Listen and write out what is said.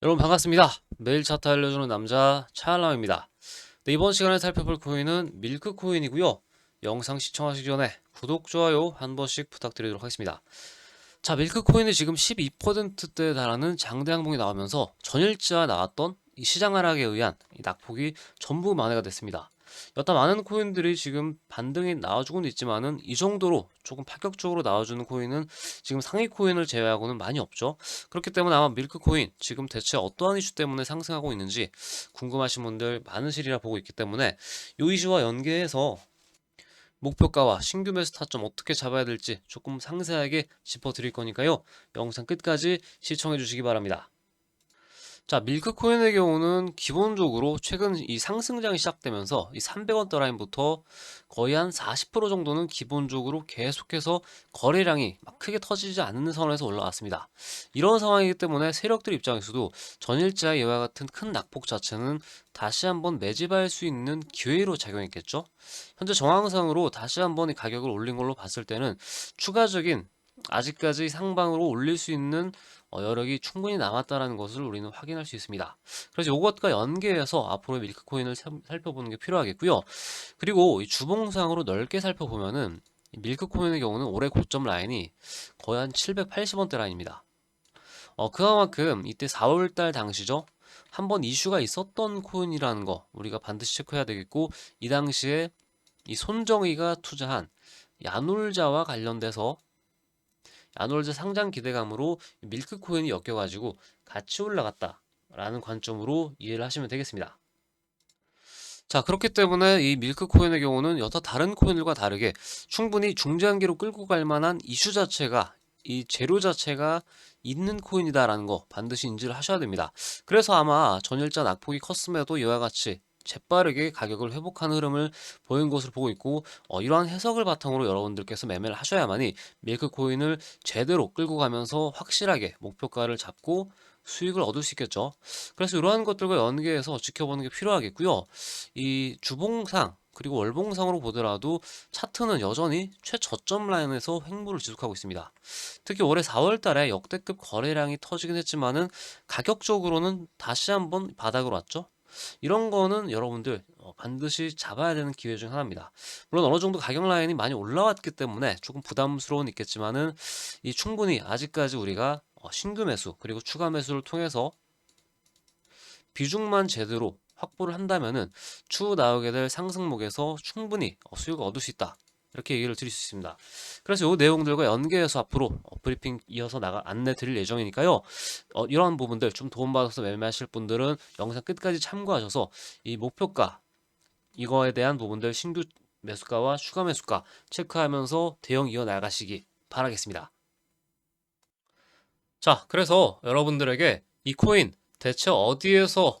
여러분 반갑습니다. 매일 차트 알려주는 남자 차알람입니다. 네, 이번 시간에 살펴볼 코인은 밀크 코인이고요. 영상 시청하시기 전에 구독, 좋아요 한 번씩 부탁드리도록 하겠습니다. 자, 밀크 코인이 지금 12%대에 달하는 장대 항봉이 나오면서 전일자 나왔던 이 시장 하락에 의한 이 낙폭이 전부 만회가 됐습니다. 여타 많은 코인들이 지금 반등이 나와주고는 있지만은 이 정도로 조금 파격적으로 나와주는 코인은 지금 상위 코인을 제외하고는 많이 없죠. 그렇기 때문에 아마 밀크 코인 지금 대체 어떠한 이슈 때문에 상승하고 있는지 궁금하신 분들 많으시리라 보고 있기 때문에 이 이슈와 연계해서 목표가와 신규 매수 타점 어떻게 잡아야 될지 조금 상세하게 짚어드릴 거니까요. 영상 끝까지 시청해 주시기 바랍니다. 자, 밀크코인의 경우는 기본적으로 최근 이 상승장이 시작되면서 이 300원대 라인부터 거의 한 40% 정도는 기본적으로 계속해서 거래량이 막 크게 터지지 않는 선에서 올라왔습니다. 이런 상황이기 때문에 세력들 입장에서도 전일자의 이와 같은 큰 낙폭 자체는 다시 한번 매집할 수 있는 기회로 작용했겠죠. 현재 정황상으로 다시 한번 이 가격을 올린 걸로 봤을 때는 추가적인 아직까지 상방으로 올릴 수 있는 어, 여력이 충분히 남았다는 것을 우리는 확인할 수 있습니다. 그래서 이것과 연계해서 앞으로 밀크코인을 살- 살펴보는 게 필요하겠고요. 그리고 이 주봉상으로 넓게 살펴보면은 이 밀크코인의 경우는 올해 고점 라인이 거의 한 780원대 라인입니다. 어, 그만큼 이때 4월달 당시죠. 한번 이슈가 있었던 코인이라는 거 우리가 반드시 체크해야 되겠고 이 당시에 이 손정의가 투자한 야놀자와 관련돼서 야놀자 상장 기대감으로 밀크 코인이 엮여가지고 같이 올라갔다라는 관점으로 이해를 하시면 되겠습니다. 자, 그렇기 때문에 이 밀크 코인의 경우는 여타 다른 코인들과 다르게 충분히 중장기로 끌고 갈 만한 이슈 자체가 이 재료 자체가 있는 코인이다라는 거 반드시 인지를 하셔야 됩니다. 그래서 아마 전일자 낙폭이 컸음에도 이와 같이 재빠르게 가격을 회복하는 흐름을 보인 것으로 보고 있고 어, 이러한 해석을 바탕으로 여러분들께서 매매를 하셔야만이 밀크 코인을 제대로 끌고 가면서 확실하게 목표가를 잡고 수익을 얻을 수 있겠죠. 그래서 이러한 것들과 연계해서 지켜보는 게 필요하겠고요. 이 주봉상 그리고 월봉상으로 보더라도 차트는 여전히 최저점 라인에서 횡보를 지속하고 있습니다. 특히 올해 4월 달에 역대급 거래량이 터지긴 했지만은 가격적으로는 다시 한번 바닥으로 왔죠. 이런 거는 여러분들 어, 반드시 잡아야 되는 기회 중 하나입니다. 물론 어느 정도 가격 라인이 많이 올라왔기 때문에 조금 부담스러운 있겠지만은 이 충분히 아직까지 우리가 어, 신규 매수 그리고 추가 매수를 통해서 비중만 제대로 확보를 한다면은 추후 나오게 될 상승목에서 충분히 어, 수익을 얻을 수 있다. 이렇게 얘기를 드릴 수 있습니다. 그래서 이 내용들과 연계해서 앞으로 어, 브리핑 이어서 나가 안내 드릴 예정이니까요. 어, 이러한 부분들 좀 도움받아서 매매하실 분들은 영상 끝까지 참고하셔서 이 목표가 이거에 대한 부분들 신규 매수가와 추가 매수가 체크하면서 대응 이어 나가시기 바라겠습니다. 자, 그래서 여러분들에게 이 코인 대체 어디에서